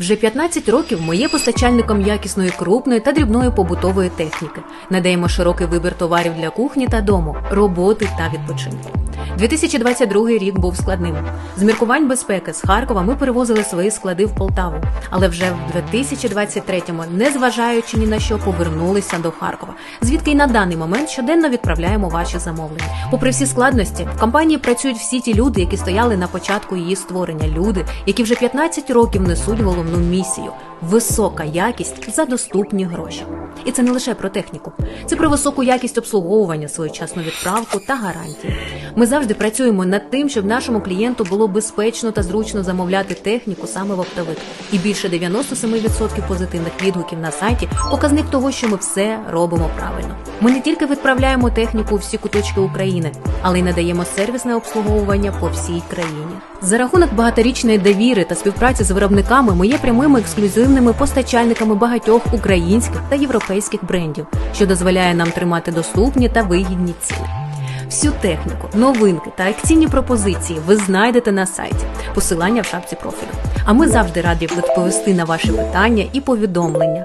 Вже 15 років ми є постачальником якісної крупної та дрібної побутової техніки. Надаємо широкий вибір товарів для кухні та дому, роботи та відпочинку. 2022 рік був складним. З міркувань безпеки з Харкова ми перевозили свої склади в Полтаву, але вже в 2023-му, незважаючи ні на що, повернулися до Харкова, звідки й на даний момент щоденно відправляємо ваші замовлення. Попри всі складності, в компанії працюють всі ті люди, які стояли на початку її створення. Люди, які вже 15 років несуть головну місію висока якість за доступні гроші. І це не лише про техніку, це про високу якість обслуговування, своєчасну відправку та гарантії. Ми завжди працюємо над тим, щоб нашому клієнту було безпечно та зручно замовляти техніку саме в оптовик. І більше 97% позитивних відгуків на сайті показник того, що ми все робимо правильно. Ми не тільки відправляємо техніку у всі куточки України, але й надаємо сервісне обслуговування по всій країні. За рахунок багаторічної довіри та співпраці з виробниками ми є прямими ексклюзивними постачальниками багатьох українських та європейських брендів, що дозволяє нам тримати доступні та вигідні ціни. Всю техніку, новинки та акційні пропозиції ви знайдете на сайті. Посилання в шапці профілю. А ми завжди раді відповісти на ваші питання і повідомлення.